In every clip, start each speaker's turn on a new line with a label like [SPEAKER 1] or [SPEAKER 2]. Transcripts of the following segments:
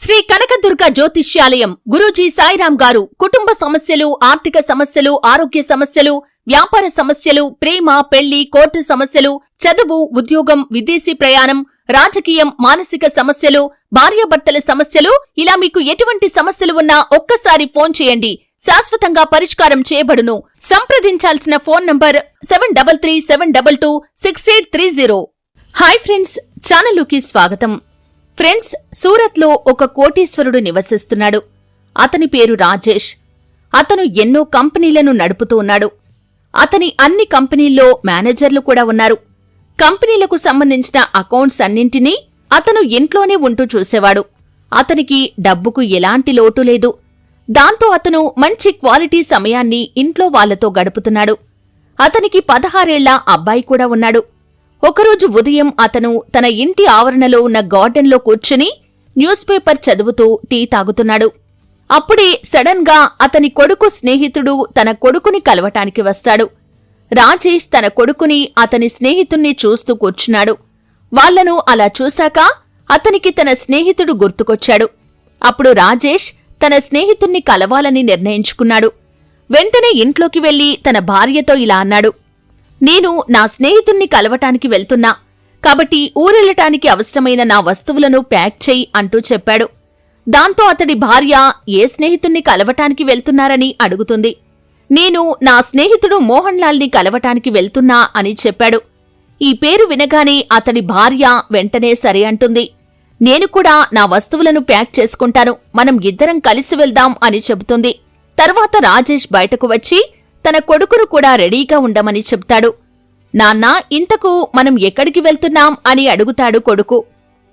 [SPEAKER 1] శ్రీ కనకదుర్గ జ్యోతిష్యాలయం గురూజీ సాయిరాం గారు కుటుంబ సమస్యలు ఆర్థిక సమస్యలు ఆరోగ్య సమస్యలు వ్యాపార సమస్యలు ప్రేమ పెళ్ళి కోర్టు సమస్యలు చదువు ఉద్యోగం విదేశీ ప్రయాణం రాజకీయం మానసిక సమస్యలు భార్యాభర్తల సమస్యలు. ఇలా మీకు ఎటువంటి సమస్యలు ఉన్నా ఒక్కసారి ఫోన్ చేయండి. శాశ్వతంగా పరిష్కారం చేయబడును. సంప్రదించాల్సిన phone number seven double three seven double two six eight three zero. Hi friends ఛానల్లోకి స్వాగతం. ఫ్రెండ్స్ సూరత్లో ఒక కోటీశ్వరుడు నివసిస్తున్నాడు. అతని పేరు రాజేష్. అతను ఎన్నో కంపెనీలను నడుపుతూ ఉన్నాడు. అతని అన్ని కంపెనీల్లో మేనేజర్లు కూడా ఉన్నారు. కంపెనీలకు సంబంధించిన అకౌంట్స్ అన్నింటినీ అతను ఇంట్లోనే ఉంటూ చూసేవాడు. అతనికి డబ్బుకు ఎలాంటి లోటు లేదు. దాంతో అతను మంచి క్వాలిటీ సమయాన్ని ఇంట్లో వాళ్ళతో గడుపుతున్నాడు. అతనికి పదహారేళ్ళ అబ్బాయి కూడా ఉన్నాడు. ఒకరోజు ఉదయం అతను తన ఇంటి ఆవరణలో ఉన్న గార్డెన్లో కూర్చుని న్యూస్ పేపర్ చదువుతూ టీ తాగుతున్నాడు. అప్పుడే సడన్గా అతని కొడుకు స్నేహితుడు తన కొడుకుని కలవటానికి వస్తాడు. రాజేష్ తన కొడుకుని అతని స్నేహితుణ్ణి చూస్తూ కూర్చున్నాడు. వాళ్ళను అలా చూశాక అతనికి తన స్నేహితుడు గుర్తుకొచ్చాడు. అప్పుడు రాజేష్ తన స్నేహితుణ్ణి కలవాలని నిర్ణయించుకున్నాడు. వెంటనే ఇంట్లోకి వెళ్ళి తన భార్యతో ఇలా అన్నాడు. నేను నా స్నేహితుణ్ణి కలవటానికి వెళ్తున్నా. కాబట్టి ఊరెళ్ళటానికి అవసరమైన నా వస్తువులను ప్యాక్ చెయ్యి అంటూ చెప్పాడు. దాంతో అతడి భార్య ఏ స్నేహితుణ్ణి కలవటానికి వెళ్తున్నారని అడుగుతుంది. నేను నా స్నేహితుడు మోహన్ లాల్ని కలవటానికి వెళ్తున్నా అని చెప్పాడు. ఈ పేరు వినగానే అతడి భార్య వెంటనే సరే అంటుంది. నేను కూడా నా వస్తువులను ప్యాక్ చేసుకుంటాను. మనం ఇద్దరం కలిసి వెళ్దాం అని చెబుతుంది. తర్వాత రాజేష్ బయటకు వచ్చి తన కొడుకును కూడా రెడీగా ఉండమని చెప్తాడు. నాన్నా ఇంతకు మనం ఎక్కడికి వెళ్తున్నాం? అని అడుగుతాడు కొడుకు.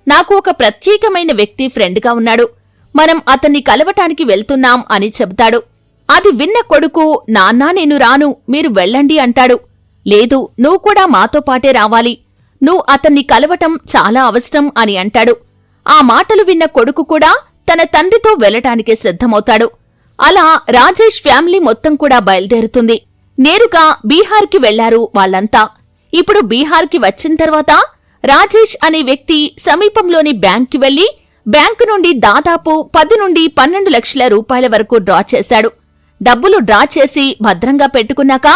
[SPEAKER 1] నాకు ఒక ప్రత్యేకమైన వ్యక్తి ఫ్రెండ్గా ఉన్నాడు. మనం అతన్ని కలవటానికి వెళ్తున్నాం అని చెబుతాడు అది విన్న కొడుకు నాన్నా నేను రాను మీరు వెళ్ళండి అంటాడు. లేదు నువ్వు కూడా మాతో పాటే రావాలి. నువ్వు అతన్ని కలవటం చాలా అవసరం అని అంటాడు. ఆ మాటలు విన్న కొడుకు కూడా తన తండ్రితో వెళ్ళటానికి సిద్ధమవుతాడు. అలా రాజేష్ ఫ్యామిలీ మొత్తం కూడా బయలుదేరుతుంది. నేరుగా బీహార్కి వెళ్ళారు వాళ్ళంతా. ఇప్పుడు బీహార్కి వచ్చిన తర్వాత రాజేష్ అనే వ్యక్తి సమీపంలోని బ్యాంక్కి వెళ్ళి బ్యాంకు నుండి దాదాపు పది నుండి పన్నెండు లక్షల రూపాయల వరకు డ్రా చేశాడు. డబ్బులు డ్రా చేసి భద్రంగా పెట్టుకున్నాక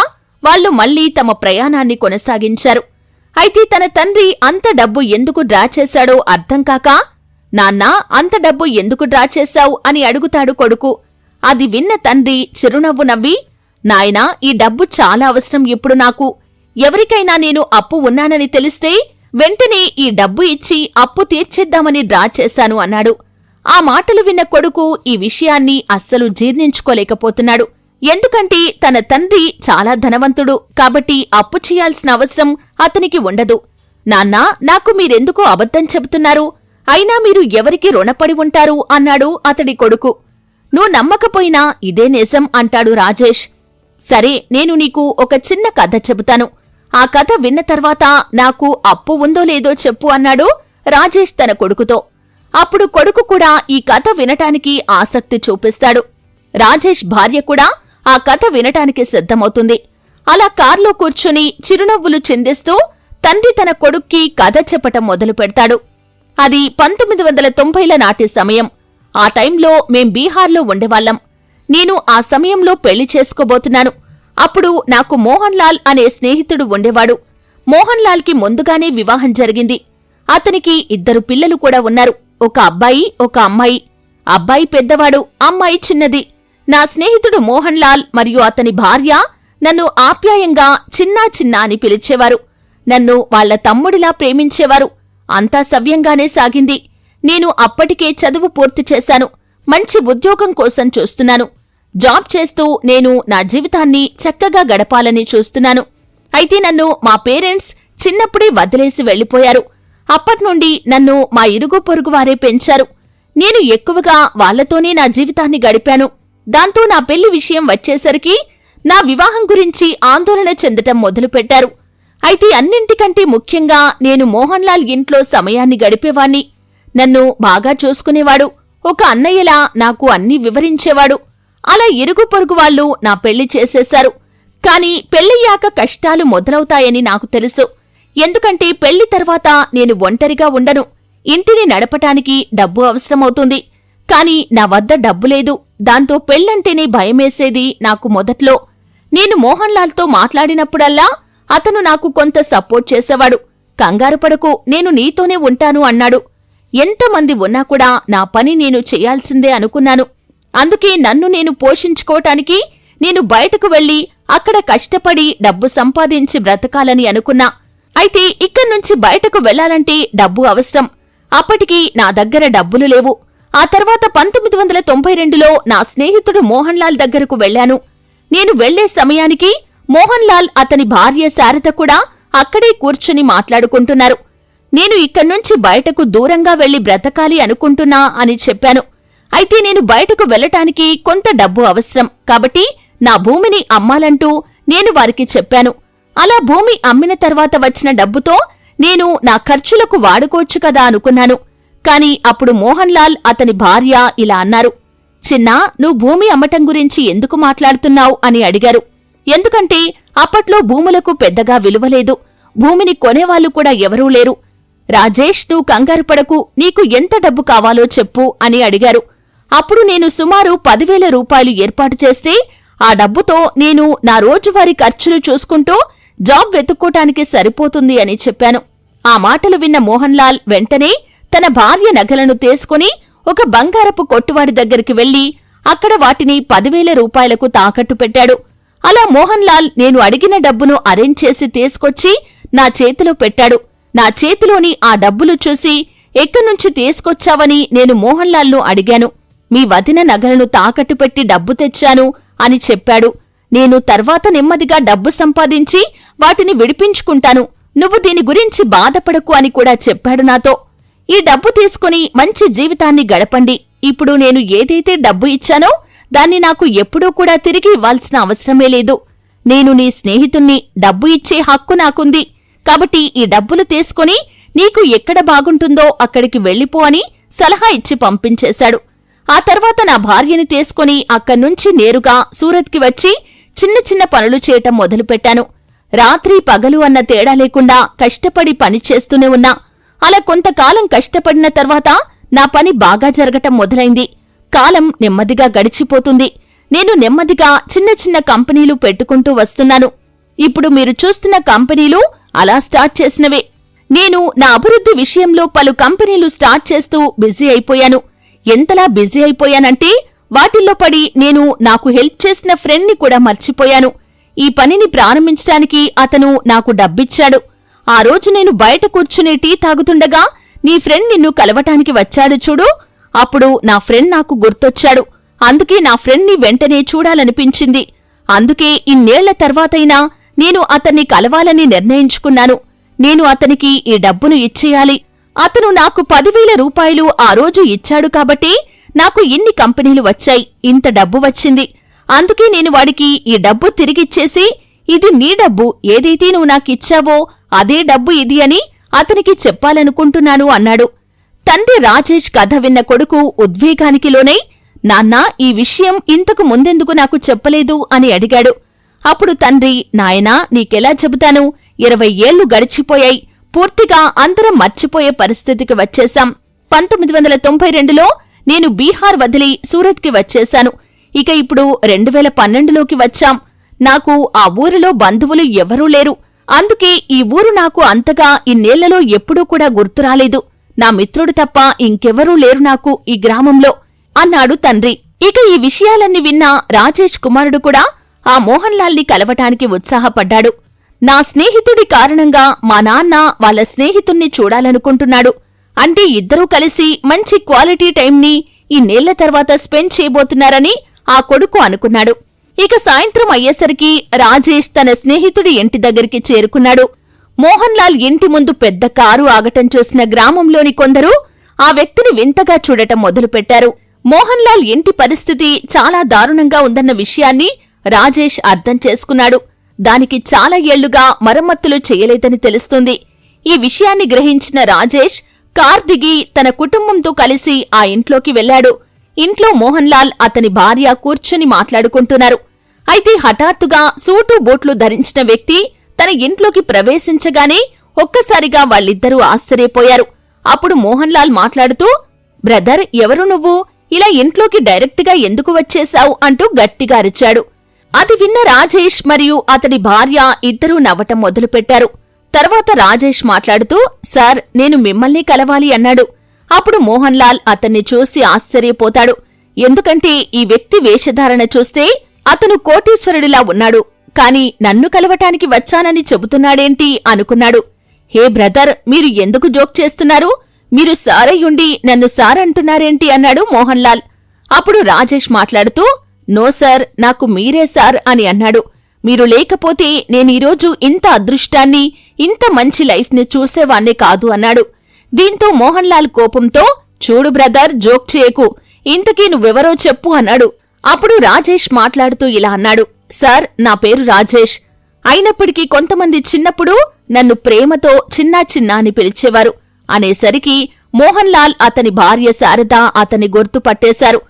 [SPEAKER 1] వాళ్ళు మళ్ళీ తమ ప్రయాణాన్ని కొనసాగించారు. అయితే తన తండ్రి అంత డబ్బు ఎందుకు డ్రా చేశాడో అర్థం కాక నాన్నా అంత డబ్బు ఎందుకు డ్రా చేశావు? అని అడుగుతాడు కొడుకు. అది విన్న తండ్రి చిరునవ్వు నవ్వి నాయనా ఈ డబ్బు చాలా అవసరం. ఇప్పుడు నాకు ఎవరికైనా నేను అప్పు ఉన్నానని తెలిస్తే వెంటనే ఈ డబ్బు ఇచ్చి అప్పు తీర్చేద్దామని డ్రా చేశాను అన్నాడు. ఆ మాటలు విన్న కొడుకు ఈ విషయాన్ని అస్సలు జీర్ణించుకోలేకపోతున్నాడు. ఎందుకంటే తన తండ్రి చాలా ధనవంతుడు కాబట్టి అప్పు చేయాల్సిన అవసరం అతనికి ఉండదు. నాన్నా నాకు మీరెందుకు అబద్ధం చెబుతున్నారు? అయినా మీరు ఎవరికి రుణపడి ఉంటారు? అన్నాడు అతడి కొడుకు. నువ్వు నమ్మకపోయినా ఇదే నిజం అంటాడు రాజేష్. సరే నేను నీకు ఒక చిన్న కథ చెబుతాను. ఆ కథ విన్న తర్వాత నాకు అప్పు ఉందో లేదో చెప్పు అన్నాడు రాజేష్ తన కొడుకుతో. అప్పుడు కొడుకు కూడా ఈ కథ వినటానికి ఆసక్తి చూపిస్తాడు. రాజేష్ భార్య కూడా ఆ కథ వినటానికి సిద్ధమవుతుంది. అలా కార్లో కూర్చుని చిరునవ్వులు చిందిస్తూ తండ్రి తన కొడుక్కి కథ చెప్పటం మొదలు పెడతాడు అది పంతొమ్మిది వందల తొంభైల నాటి సమయం. ఆ టైంలో మేం బీహార్లో ఉండేవాళ్ళం నేను ఆ సమయంలో పెళ్ళి చేసుకోబోతున్నాను. అప్పుడు నాకు మోహన్ లాల్ అనే స్నేహితుడు ఉండేవాడు. మోహన్ లాల్కి ముందుగానే వివాహం జరిగింది. అతనికి ఇద్దరు పిల్లలు కూడా ఉన్నారు. ఒక అబ్బాయి ఒక అమ్మాయి. అబ్బాయి పెద్దవాడు అమ్మాయి చిన్నది. నా స్నేహితుడు మోహన్ లాల్ మరియు అతని భార్య నన్ను ఆప్యాయంగా చిన్నా చిన్నా అని పిలిచేవారు. నన్ను వాళ్ళ తమ్ముడిలా ప్రేమించేవారు. అంతా సవ్యంగానే సాగింది. నేను అప్పటికే చదువు పూర్తి చేశాను. మంచి ఉద్యోగం కోసం చూస్తున్నాను. జాబ్ చేస్తూ నేను నా జీవితాన్ని చక్కగా గడపాలని చూస్తున్నాను. అయితే నన్ను మా పేరెంట్స్ చిన్నప్పుడే వదిలేసి వెళ్ళిపోయారు అప్పట్నుండి నన్ను మా ఇరుగు పొరుగు వారే పెంచారు. నేను ఎక్కువగా వాళ్ళతోనే నా జీవితాన్ని గడిపాను. దాంతో నా పెళ్ళి విషయం వచ్చేసరికి నా వివాహం గురించి ఆందోళన చెందటం మొదలుపెట్టారు. అయితే అన్నింటికంటే ముఖ్యంగా నేను మోహన్ లాల్ ఇంట్లో సమయాన్ని గడిపేవాణ్ణి. నన్ను బాగా చూసుకునేవాడు. ఒక అన్నయ్యలా నాకు అన్నీ వివరించేవాడు. అలా ఇరుగు పొరుగు వాళ్ళు నా పెళ్ళి చేసేశారు. కాని పెళ్ళయ్యాక కష్టాలు మొదలవుతాయని నాకు తెలుసు. ఎందుకంటే పెళ్ళి తర్వాత నేను ఒంటరిగా ఉండను. ఇంటిని నడపటానికి డబ్బు అవసరమవుతుంది. కాని నా వద్ద డబ్బు లేదు. దాంతో పెళ్ళంటేనే భయమేసేది నాకు మొదట్లో. నేను మోహన్ లాల్తో మాట్లాడినప్పుడల్లా అతను నాకు కొంత సపోర్ట్ చేసేవాడు. కంగారు పడకు నేను నీతోనే ఉంటాను అన్నాడు. ఎంతమంది ఉన్నా కూడా నా పని నేను చేయాల్సిందే అనుకున్నాను. అందుకే నన్ను నేను పోషించుకోటానికి నేను బయటకు వెళ్ళి అక్కడ కష్టపడి డబ్బు సంపాదించి బ్రతకాలని అనుకున్నా. అయితే ఇక్కడ్నుంచి బయటకు వెళ్ళాలంటే డబ్బు అవసరం. అప్పటికి నా దగ్గర డబ్బులు లేవు. ఆ తర్వాత పంతొమ్మిది వందల తొంభై రెండులో నా స్నేహితుడు మోహన్ లాల్ దగ్గరకు వెళ్ళాను నేను వెళ్ళే సమయానికి మోహన్ లాల్ అతని భార్య శారద కూడా అక్కడే కూర్చుని మాట్లాడుకుంటున్నారు. నేను ఇక్కడ్నుంచి బయటకు దూరంగా వెళ్ళి బ్రతకాలి అనుకుంటున్నా అని చెప్పాను. అయితే నేను బయటకు వెళ్ళటానికి కొంత డబ్బు అవసరం. కాబట్టి నా భూమిని అమ్మాలంటూ నేను వారికి చెప్పాను. అలా భూమి అమ్మిన తర్వాత వచ్చిన డబ్బుతో నేను నా ఖర్చులకు వాడుకోవచ్చు కదా అనుకున్నాను. కాని అప్పుడు మోహన్ లాల్ అతని భార్య ఇలా అన్నారు. చిన్నా నువ్వు భూమి అమ్మటం గురించి ఎందుకు మాట్లాడుతున్నావు? అని అడిగారు. ఎందుకంటే అప్పట్లో భూములకు పెద్దగా విలువలేదు భూమిని కొనేవాళ్ళు కూడా ఎవరూ లేరు. రాజేష్ నువ్వు కంగారు పడకు నీకు ఎంత డబ్బు కావాలో చెప్పు అని అడిగారు. అప్పుడు నేను సుమారు పదివేల రూపాయలు ఏర్పాటు చేస్తే ఆ డబ్బుతో నేను నా రోజువారీ ఖర్చులు చూసుకుంటూ జాబ్ వెతుక్కోటానికి సరిపోతుంది అని చెప్పాను. ఆ మాటలు విన్న మోహన్ లాల్ వెంటనే తన భార్య నగలను తీసుకుని ఒక బంగారపు కొట్టువాడి దగ్గరికి వెళ్ళి అక్కడ వాటిని పదివేల రూపాయలకు తాకట్టు పెట్టాడు. అలా మోహన్ లాల్ నేను అడిగిన డబ్బును అరేంజ్ చేసి తీసుకొచ్చి నా చేతిలో పెట్టాడు. నా చేతిలోని ఆ డబ్బులు చూసి ఎక్కడ్నుంచి తీసుకొచ్చావని నేను మోహన్లాల్ను అడిగాను. మీ వదిన నగలను తాకట్టు పెట్టి డబ్బు తెచ్చాను అని చెప్పాడు. నేను తర్వాత నెమ్మదిగా డబ్బు సంపాదించి వాటిని విడిపించుకుంటాను. నువ్వు దీని గురించి బాధపడకు అని కూడా చెప్పాడు నాతో. ఈ డబ్బు తీసుకుని మంచి జీవితాన్ని గడపండి. ఇప్పుడు నేను ఏదైతే డబ్బు ఇచ్చానో దాన్ని నాకు ఎప్పుడూ కూడా తిరిగి ఇవ్వాల్సిన అవసరమే లేదు. నేను నీ స్నేహితుణ్ణి డబ్బు ఇచ్చే హక్కు నాకుంది. కాబట్టి ఈ డబ్బులు తీసుకుని నీకు ఎక్కడ బాగుంటుందో అక్కడికి వెళ్ళిపో అని సలహా ఇచ్చి పంపించేశాడు. ఆ తర్వాత నా భార్యని తీసుకుని అక్కడ్నుంచి నేరుగా సూరత్కి వచ్చి చిన్న చిన్న పనులు చేయటం మొదలుపెట్టాను. రాత్రి పగలు అన్న తేడా లేకుండా కష్టపడి పని చేస్తూనే ఉన్నా. అలా కొంతకాలం కష్టపడిన తర్వాత నా పని బాగా జరగటం మొదలైంది. కాలం నెమ్మదిగా గడిచిపోతుంది. నేను నెమ్మదిగా చిన్న చిన్న కంపెనీలు పెట్టుకుంటూ వస్తున్నాను. ఇప్పుడు మీరు చూస్తున్న కంపెనీలు అలా స్టార్ట్ చేసినవే. నేను నా అభివృద్ధి విషయంలో పలు కంపెనీలు స్టార్ట్ చేస్తూ బిజీ అయిపోయాను. ఎంతలా బిజీ అయిపోయానంటే వాటిల్లో పడి నేను నాకు హెల్ప్ చేసిన ఫ్రెండ్ని కూడా మర్చిపోయాను. ఈ పనిని ప్రారంభించడానికి అతను నాకు డబ్బిచ్చాడు. ఆ రోజు నేను బయట కూర్చుని టీ తాగుతుండగా నీ ఫ్రెండ్ నిన్ను కలవటానికి వచ్చాడు చూడు. అప్పుడు నా ఫ్రెండ్ నాకు గుర్తొచ్చాడు. అందుకే నా ఫ్రెండ్ని వెంటనే చూడాలనిపించింది. అందుకే ఇన్నేళ్ళ తర్వాతైనా నేను అతన్ని కలవాలని నిర్ణయించుకున్నాను. నేను అతనికి ఈ డబ్బును ఇచ్చేయాలి. అతను నాకు పదివేల రూపాయలు ఆ రోజు ఇచ్చాడు కాబట్టి నాకు ఇన్ని కంపెనీలు వచ్చాయి. ఇంత డబ్బు వచ్చింది. అందుకే నేను వాడికి ఈ డబ్బు తిరిగిచ్చేసి ఇది నీ డబ్బు ఏదైతే నువ్వు నాకిచ్చావో అదే డబ్బు ఇది అని అతనికి చెప్పాలనుకుంటున్నాను అన్నాడు. తండ్రి రాజేష్ కథ విన్న కొడుకు ఉద్వేగానికి లోనై నాన్నా ఈ విషయం ఇంతకు ముందెందుకు నాకు చెప్పలేదు? అని అడిగాడు. అప్పుడు తండ్రి నాయనా నీకెలా చెబుతాను? ఇరవై ఏళ్ళు గడిచిపోయాయి. పూర్తిగా అందరం మర్చిపోయే పరిస్థితికి వచ్చేశాం. పంతొమ్మిది వందల తొంభై రెండులో నేను బీహార్ వదిలి సూరత్కి వచ్చేశాను. ఇక ఇప్పుడు రెండు వేల పన్నెండులోకి వచ్చాం. నాకు ఆ ఊరిలో బంధువులు ఎవరూ లేరు. అందుకే ఈ ఊరు నాకు అంతగా ఇన్నేళ్ళలో ఎప్పుడూ కూడా గుర్తురాలేదు నా మిత్రుడు తప్ప ఇంకెవరూ లేరు నాకు ఈ గ్రామంలో అన్నాడు తండ్రి. ఇక ఈ విషయాలన్నీ విన్న రాజేష్ కుమారుడు కూడా ఆ మోహన్ లాల్ని కలవటానికి ఉత్సాహపడ్డాడు. నా స్నేహితుడి కారణంగా మా నాన్న వాళ్ళ స్నేహితుణ్ణి చూడాలనుకుంటున్నాడు. అంటే ఇద్దరూ కలిసి మంచి క్వాలిటీ టైంని ఈ నేళ్ళ తర్వాత స్పెండ్ చేయబోతున్నారని ఆ కొడుకు అనుకున్నాడు. ఇక సాయంత్రం అయ్యేసరికి రాజేష్ తన స్నేహితుడి ఇంటి దగ్గరికి చేరుకున్నాడు. మోహన్ లాల్ ఇంటి ముందు పెద్ద కారు ఆగటం చూసిన గ్రామంలోని కొందరు ఆ వ్యక్తిని వింతగా చూడటం మొదలుపెట్టారు. మోహన్ లాల్ ఇంటి పరిస్థితి చాలా దారుణంగా ఉందన్న విషయాన్ని రాజేష్ అర్థం చేసుకున్నాడు. దానికి చాలా ఏళ్ళుగా మరమ్మతులు చేయలేదని తెలుస్తుంది. ఈ విషయాన్ని గ్రహించిన రాజేష్ కార్ దిగి తన కుటుంబంతో కలిసి ఆ ఇంట్లోకి వెళ్ళాడు ఇంట్లో మోహన్ లాల్ అతని భార్య కూర్చుని మాట్లాడుకుంటున్నారు. అయితే హఠాత్తుగా సూటు బూట్లు ధరించిన వ్యక్తి తన ఇంట్లోకి ప్రవేశించగానే ఒక్కసారిగా వాళ్ళిద్దరూ ఆశ్చర్యపోయారు. అప్పుడు మోహన్ లాల్ మాట్లాడుతూ బ్రదర్ ఎవరు నువ్వు? ఇలా ఇంట్లోకి డైరెక్ట్గా ఎందుకు వచ్చేశావు? అంటూ గట్టిగా అరిచాడు. అది విన్న రాజేష్ మరియు అతడి భార్య ఇద్దరూ నవ్వటం మొదలుపెట్టారు. తర్వాత రాజేష్ మాట్లాడుతూ సార్ నేను మిమ్మల్ని కలవాలి అన్నాడు. అప్పుడు మోహన్ లాల్ అతన్ని చూసి ఆశ్చర్యపోతాడు. ఎందుకంటే ఈ వ్యక్తి వేషధారణ చూస్తే అతను కోటీశ్వరుడిలా ఉన్నాడు. కాని నన్ను కలవటానికి వచ్చానని చెబుతున్నాడేంటి అనుకున్నాడు. హే బ్రదర్ మీరు ఎందుకు జోక్ చేస్తున్నారు? మీరు సారయ్యుండి నన్ను సార్ అంటున్నారేంటి అన్నాడు మోహన్ లాల్ అప్పుడు రాజేష్ మాట్లాడుతూ నో సార్ నాకు మీరే సార్ అని అన్నాడు. మీరు లేకపోతే నేనీరోజు ఇంత అదృష్టాన్ని ఇంత మంచి లైఫ్ని చూసేవాన్నే కాదు అన్నాడు. దీంతో మోహన్ లాల్ కోపంతో చూడు బ్రదర్ జోక్ చేయకు. ఇంతకీ నువ్వెవరో చెప్పు అన్నాడు. అప్పుడు రాజేష్ మాట్లాడుతూ ఇలా అన్నాడు. సార్ నా పేరు రాజేష్. అయినప్పటికీ కొంతమంది చిన్నప్పుడు నన్ను ప్రేమతో చిన్నా చిన్నా అని పిలిచేవారు. అనేసరికి మోహన్ లాల్ అతని భార్య శారద అతని గుర్తు పట్టేశారు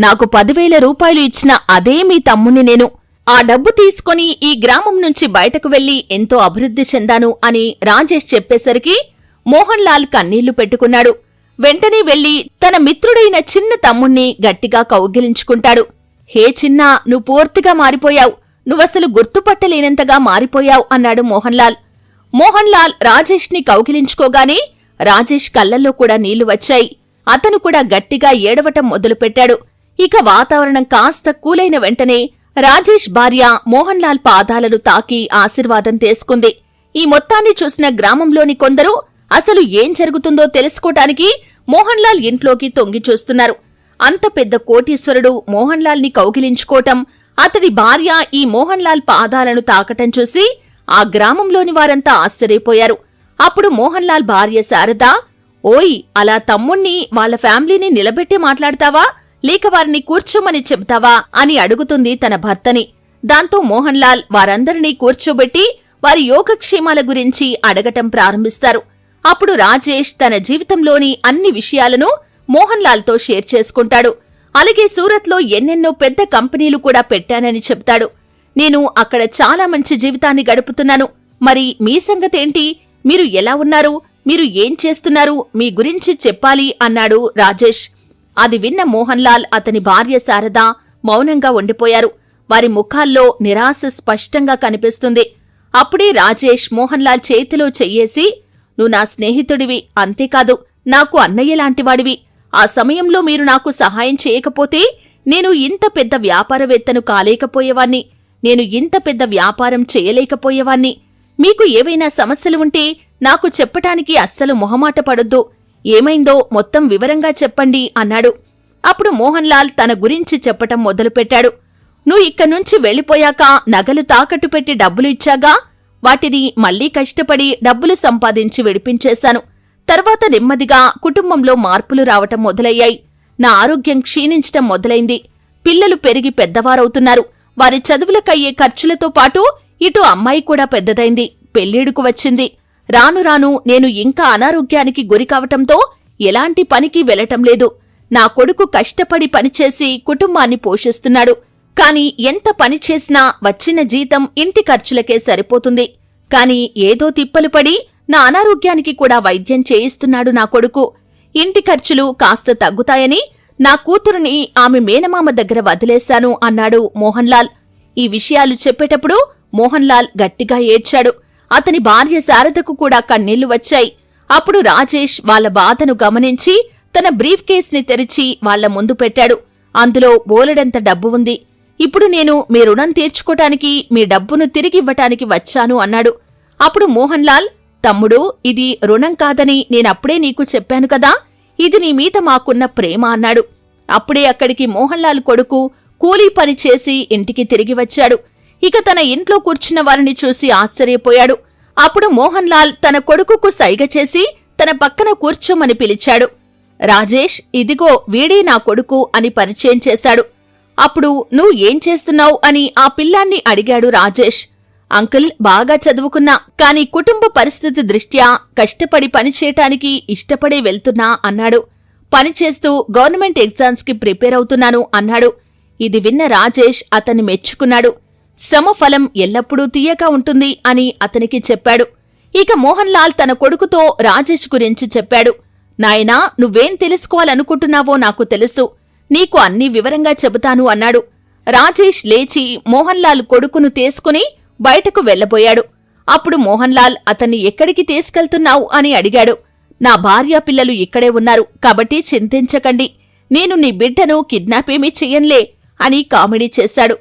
[SPEAKER 1] నాకు పదివేల రూపాయలు ఇచ్చిన అదే మీ తమ్ముని నేను. ఆ డబ్బు తీసుకుని ఈ గ్రామం నుంచి బయటకు వెళ్ళి ఎంతో అభివృద్ధి చెందాను అని రాజేష్ చెప్పేసరికి మోహన్ లాల్ కన్నీళ్ళు పెట్టుకున్నాడు. వెంటనే వెళ్ళి తన మిత్రుడైన చిన్న తమ్ముణ్ణి గట్టిగా కౌగిలించుకుంటాడు. హే చిన్నా నువ్వు పూర్తిగా మారిపోయావు. నువ్వసలు గుర్తుపట్టలేనంతగా మారిపోయావు అన్నాడు మోహన్లాల్ మోహన్లాల్ రాజేష్ని కౌగిలించుకోగానే రాజేష్ కళ్ళల్లో కూడా నీళ్ళు వచ్చాయి. అతను కూడా గట్టిగా ఏడవటం మొదలుపెట్టాడు. ఇక వాతావరణం కాస్త కూలైన వెంటనే రాజేష్ భార్య మోహన్ లాల్ పాదాలను తాకి ఆశీర్వాదం తీసుకుంది. ఈ మొత్తాన్ని చూసిన గ్రామంలోని కొందరు అసలు ఏం జరుగుతుందో తెలుసుకోటానికి మోహన్ లాల్ ఇంట్లోకి తొంగి చూస్తున్నారు. అంత పెద్ద కోటీశ్వరుడు మోహన్ లాల్ని కౌగిలించుకోవటం అతడి భార్య ఈ మోహన్ లాల్ పాదాలను తాకటం చూసి ఆ గ్రామంలోని వారంతా ఆశ్చర్యపోయారు. అప్పుడు మోహన్ లాల్ భార్య శారద ఓయ్ అలా తమ్ముణ్ణి వాళ్ళ ఫ్యామిలీని నిలబెట్టి మాట్లాడతావా? లేక వారిని కూర్చోమని చెబుతావా అని అడుగుతుంది తన భర్తని. దాంతో మోహన్ లాల్ వారందరినీ కూర్చోబెట్టి వారి యోగక్షేమాల గురించి అడగటం ప్రారంభిస్తారు. అప్పుడు రాజేష్ తన జీవితంలోని అన్ని విషయాలను మోహన్ లాల్తో షేర్ చేసుకుంటాడు. అలాగే సూరత్లో ఎన్నెన్నో పెద్ద కంపెనీలు కూడా పెట్టానని చెప్తాడు. నేను అక్కడ చాలా మంచి జీవితాన్ని గడుపుతున్నాను. మరి మీ సంగతేంటి? మీరు ఎలా ఉన్నారు? మీరు ఏం చేస్తున్నారు? మీ గురించి చెప్పాలి అన్నాడు రాజేష్. అది విన్న మోహన్లాల్ అతని భార్య శారద మౌనంగా ఉండిపోయారు. వారి ముఖాల్లో నిరాశ స్పష్టంగా కనిపిస్తుంది. అప్పుడే రాజేష్ మోహన్లాల్ చేతిలో చెయ్యేసి నువ్వు నా స్నేహితుడివి అంతేకాదు నాకు అన్నయ్య లాంటివాడివి. ఆ సమయంలో మీరు నాకు సహాయం చేయకపోతే నేను ఇంత పెద్ద వ్యాపారవేత్తను కాలేకపోయేవాణ్ణి. నేను ఇంత పెద్ద వ్యాపారం చేయలేకపోయేవాణ్ణి. మీకు ఏవైనా సమస్యలు ఉంటే నాకు చెప్పటానికి అస్సలు మొహమాట పడొద్దు. ఏమైందో మొత్తం వివరంగా చెప్పండి అన్నాడు. అప్పుడు మోహన్లాల్ తన గురించి చెప్పటం మొదలుపెట్టాడు. నువ్వు ఇక్కడ్నుంచి వెళ్ళిపోయాక నగలు తాకట్టు పెట్టి డబ్బులు ఇచ్చాగా? వాటిని మళ్ళీ కష్టపడి డబ్బులు సంపాదించి విడిపించేశాను. తర్వాత నెమ్మదిగా కుటుంబంలో మార్పులు రావటం మొదలయ్యాయి. నా ఆరోగ్యం క్షీణించటం మొదలైంది. పిల్లలు పెరిగి పెద్దవారవుతున్నారు. వారి చదువులకయ్యే ఖర్చులతో పాటు ఇటు అమ్మాయి కూడా పెద్దదైంది. పెళ్ళిడుకు వచ్చింది. రాను రాను నేను ఇంకా అనారోగ్యానికి గురికావటంతో ఎలాంటి పనికి వెళ్ళటం లేదు. నా కొడుకు కష్టపడి పనిచేసి కుటుంబాన్ని పోషిస్తున్నాడు. కాని ఎంత పని చేసినా వచ్చిన జీతం ఇంటి ఖర్చులకే సరిపోతుంది. కాని ఏదో తిప్పలు పడి నా అనారోగ్యానికి కూడా వైద్యం చేయిస్తున్నాడు నా కొడుకు. ఇంటి ఖర్చులు కాస్త తగ్గుతాయని నా కూతురుని ఆమె మేనమామ దగ్గర వదిలేశాను అన్నాడు మోహన్లాల్ ఈ విషయాలు చెప్పేటప్పుడు మోహన్లాల్ గట్టిగా ఏడ్చాడు. అతని భార్య శారదకు కూడా కన్నీళ్ళు వచ్చాయి. అప్పుడు రాజేష్ వాళ్ళ బాధను గమనించి తన బ్రీఫ్ కేస్ని తెరిచి వాళ్ళ ముందు పెట్టాడు. అందులో బోలెడంత డబ్బు ఉంది. ఇప్పుడు నేను మీ రుణం తీర్చుకోటానికి మీ డబ్బును తిరిగివ్వటానికి వచ్చాను అన్నాడు. అప్పుడు మోహన్ లాల్ తమ్ముడు ఇది రుణం కాదని నేనప్పుడే నీకు చెప్పాను కదా ఇది నీ మీద మాకున్న ప్రేమ అన్నాడు. అప్పుడే అక్కడికి మోహన్ లాల్ కొడుకు కూలీ పని చేసి ఇంటికి తిరిగి వచ్చాడు. ఇక తన ఇంట్లో కూర్చున్న వారిని చూసి ఆశ్చర్యపోయాడు. అప్పుడు మోహన్ లాల్ తన కొడుకుకు సైగ చేసి తన పక్కన కూర్చోమని పిలిచాడు. రాజేష్ ఇదిగో వీడే నా కొడుకు అని పరిచయం చేశాడు. అప్పుడు నువ్వు ఏం చేస్తున్నావు? అని ఆ పిల్లాన్ని అడిగాడు రాజేష్. అంకుల్ బాగా చదువుకున్నా కాని కుటుంబ పరిస్థితి దృష్ట్యా కష్టపడి పనిచేయటానికి ఇష్టపడే వెళ్తున్నా అన్నాడు. పనిచేస్తూ గవర్నమెంట్ ఎగ్జామ్స్కి ప్రిపేర్ అవుతున్నాను అన్నాడు. ఇది విన్న రాజేష్ అతన్ని మెచ్చుకున్నాడు. శ్రమ ఫలం ఎల్లప్పుడూ తీయగా ఉంటుంది అని అతనికి చెప్పాడు. ఇక మోహన్ లాల్ తన కొడుకుతో రాజేష్ గురించి చెప్పాడు. నాయనా నువ్వేం తెలుసుకోవాలనుకుంటున్నావో నాకు తెలుసు. నీకు అన్ని వివరంగా చెబుతాను అన్నాడు. రాజేష్ లేచి మోహన్లాల్ కొడుకును తీసుకుని బయటకు వెళ్ళబోయాడు అప్పుడు మోహన్లాల్ అతన్ని ఎక్కడికి తీసుకెళ్తున్నావు? అని అడిగాడు. నా భార్య పిల్లలు ఇక్కడే ఉన్నారు కాబట్టి చింతించకండి. నేను నీ బిడ్డను కిడ్నాపేమీ చెయ్యంలే అని కామెడీ చేశాడు.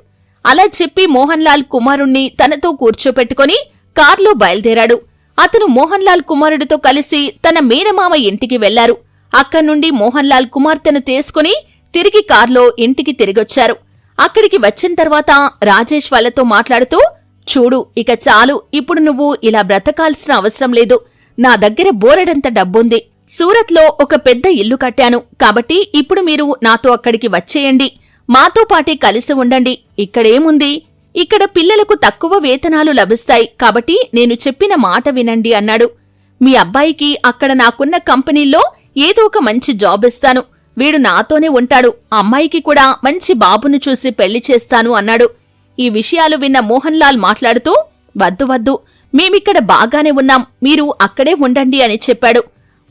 [SPEAKER 1] అలా చెప్పి మోహన్లాల్ కుమారుణ్ణి తనతో కూర్చోపెట్టుకుని కార్లో బయలుదేరాడు. అతను మోహన్లాల్ కుమారుడితో కలిసి తన మేనమామ ఇంటికి వెళ్ళారు. అక్కడ్నుండి మోహన్లాల్ కుమార్తెను తీసుకుని తిరిగి కార్లో ఇంటికి తిరిగొచ్చారు. అక్కడికి వచ్చిన తర్వాత రాజేష్ వాళ్ళతో మాట్లాడుతూ చూడు ఇక చాలు. ఇప్పుడు నువ్వు ఇలా బ్రతకాల్సిన అవసరం లేదు. నా దగ్గర బోరెడంత డబ్బుంది. సూరత్లో ఒక పెద్ద ఇల్లు కట్టాను. కాబట్టి ఇప్పుడు మీరు నాతో అక్కడికి వచ్చేయండి. మాతో పాటే కలిసి ఉండండి. ఇక్కడేముంది ఇక్కడ పిల్లలకు తక్కువ వేతనాలు లభిస్తాయి. కాబట్టి నేను చెప్పిన మాట వినండి అన్నాడు. మీ అబ్బాయికి అక్కడ నాకున్న కంపెనీల్లో ఏదో ఒక మంచి జాబ్ ఇస్తాను. వీడు నాతోనే ఉంటాడు. అమ్మాయికి కూడా మంచి బాబును చూసి పెళ్ళి చేస్తాను అన్నాడు. ఈ విషయాలు విన్న మోహన్ లాల్ మాట్లాడుతూ వద్దు వద్దు. మేమిక్కడ బాగానే ఉన్నాం. మీరు అక్కడే ఉండండి అని చెప్పాడు.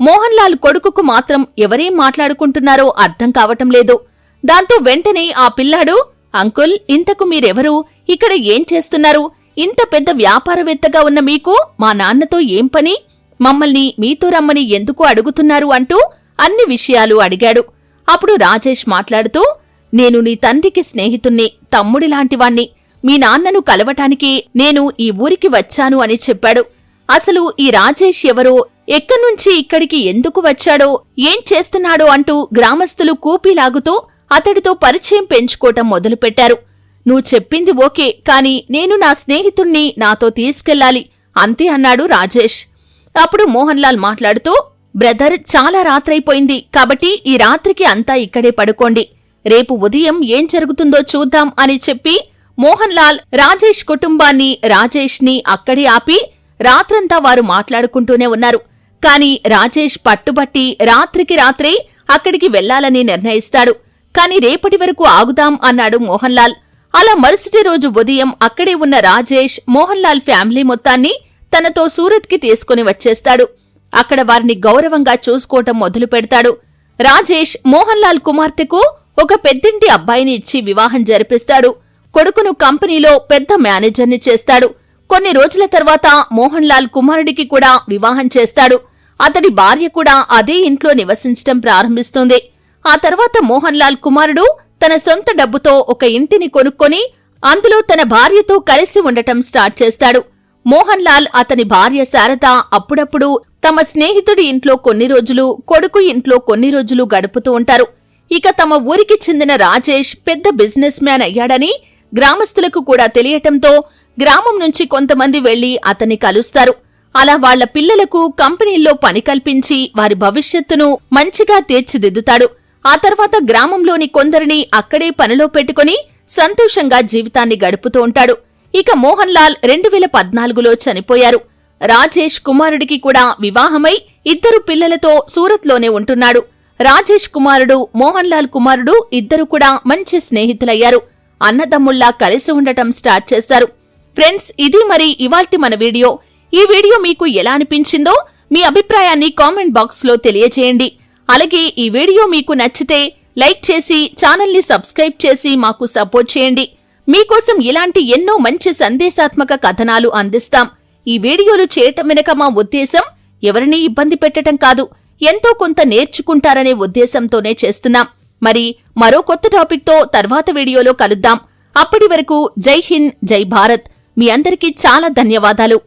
[SPEAKER 1] మోహన్ లాల్ కొడుకుకు మాత్రం ఎవరేం మాట్లాడుకుంటున్నారో అర్థం కావటం లేదు. దాంతో వెంటనే ఆ పిల్లాడు అంకుల్ ఇంతకు మీరెవరు? ఇక్కడ ఏం చేస్తున్నారు? ఇంత పెద్ద వ్యాపారవేత్తగా ఉన్న మీకు మా నాన్నతో ఏం పని? మమ్మల్ని మీతో రమ్మని ఎందుకు అడుగుతున్నారు? అంటూ అన్ని విషయాలు అడిగాడు. అప్పుడు రాజేష్ మాట్లాడుతూ నేను నీ తండ్రికి స్నేహితుణ్ణి తమ్ముడిలాంటివాణ్ణి. మీ నాన్నను కలవటానికి నేను ఈ ఊరికి వచ్చాను అని చెప్పాడు. అసలు ఈ రాజేష్ ఎవరో? ఎక్కడ్నుంచి ఇక్కడికి ఎందుకు వచ్చాడో? ఏం చేస్తున్నాడో? అంటూ గ్రామస్తులు కూపీలాగుతూ అతడితో పరిచయం పెంచుకోవటం మొదలుపెట్టారు. నువ్వు చెప్పింది ఓకే కాని నేను నా స్నేహితుణ్ణి నాతో తీసుకెళ్ళాలి అంతే అన్నాడు రాజేష్. అప్పుడు మోహన్లాల్ మాట్లాడుతూ బ్రదర్ చాలా రాత్రైపోయింది కాబట్టి ఈ రాత్రికి అంతా ఇక్కడే పడుకోండి. రేపు ఉదయం ఏం జరుగుతుందో చూద్దాం అని చెప్పి మోహన్లాల్ రాజేష్ కుటుంబాన్ని రాజేష్ని అక్కడే ఆపి రాత్రంతా వారు మాట్లాడుకుంటూనే ఉన్నారు. కాని రాజేష్ పట్టుబట్టి రాత్రికి రాత్రే అక్కడికి వెళ్ళాలని నిర్ణయిస్తాడు. కాని రేపటి వరకు ఆగుదాం అన్నాడు మోహన్లాల్. అలా మరుసటి రోజు ఉదయం అక్కడే ఉన్న రాజేష్ మోహన్లాల్ ఫ్యామిలీ మొత్తాన్ని తనతో సూరత్కి తీసుకుని వచ్చేస్తాడు. అక్కడ వారిని గౌరవంగా చూసుకోవటం మొదలు పెడతాడు. రాజేష్ మోహన్లాల్ కుమార్తెకు ఒక పెద్దింటి అబ్బాయిని ఇచ్చి వివాహం జరిపిస్తాడు. కొడుకును కంపెనీలో పెద్ద మేనేజర్ని చేస్తాడు. కొన్ని రోజుల తర్వాత మోహన్ లాల్ కుమారుడికి కూడా వివాహం చేస్తాడు. అతడి భార్య కూడా అదే ఇంట్లో నివసించటం ప్రారంభిస్తుంది. ఆ తర్వాత మోహన్ లాల్ కుమారుడు తన సొంత డబ్బుతో ఒక ఇంటిని కొనుక్కొని అందులో తన భార్యతో కలిసి ఉండటం స్టార్ట్ చేస్తాడు. మోహన్ లాల్ అతని భార్య శారద అప్పుడప్పుడు తమ స్నేహితుడి ఇంట్లో కొన్ని రోజులు కొడుకు ఇంట్లో కొన్ని రోజులు గడుపుతూ ఉంటారు. ఇక తమ ఊరికి చెందిన రాజేష్ పెద్ద బిజినెస్ మ్యాన్ అయ్యాడని గ్రామస్తులకు కూడా తెలియటంతో గ్రామం నుంచి కొంతమంది వెళ్ళి అతన్ని కలుస్తారు. అలా వాళ్ళ పిల్లలకు కంపెనీల్లో పని కల్పించి వారి భవిష్యత్తును మంచిగా తీర్చిదిద్దుతాడు. ఆ తర్వాత గ్రామంలోని కొందరిని అక్కడే పనిలో పెట్టుకుని సంతోషంగా జీవితాన్ని గడుపుతూ ఉంటాడు. ఇక మోహన్ లాల్ రెండు వేల పద్నాలుగులో చనిపోయారు. రాజేష్ కుమారుడికి కూడా వివాహమై ఇద్దరు పిల్లలతో సూరత్లోనే ఉంటున్నాడు. రాజేష్ కుమారుడు మోహన్ లాల్ కుమారుడు ఇద్దరు కూడా మంచి స్నేహితులయ్యారు. అన్నదమ్ముల్లా కలిసి ఉండటం స్టార్ట్ చేస్తారు. ఫ్రెండ్స్ ఇది మరి ఇవాల్టి మన వీడియో. ఈ వీడియో మీకు ఎలా అనిపించిందో మీ అభిప్రాయాన్ని కామెంట్ బాక్స్లో తెలియజేయండి. అలాగే ఈ వీడియో మీకు నచ్చితే లైక్ చేసి ఛానల్ని సబ్స్క్రైబ్ చేసి మాకు సపోర్ట్ చేయండి. మీకోసం ఇలాంటి ఎన్నో మంచి సందేశాత్మక కథనాలు అందిస్తాం. ఈ వీడియోలు చేయటం వెనక మా ఉద్దేశం ఎవరినీ ఇబ్బంది పెట్టటం కాదు ఎంతో కొంత నేర్చుకుంటారనే ఉద్దేశంతోనే చేస్తున్నాం. మరి మరో కొత్త టాపిక్తో తర్వాత వీడియోలో కలుద్దాం. అప్పటి వరకు జై హింద్ జై భారత్. మీ అందరికీ చాలా ధన్యవాదాలు.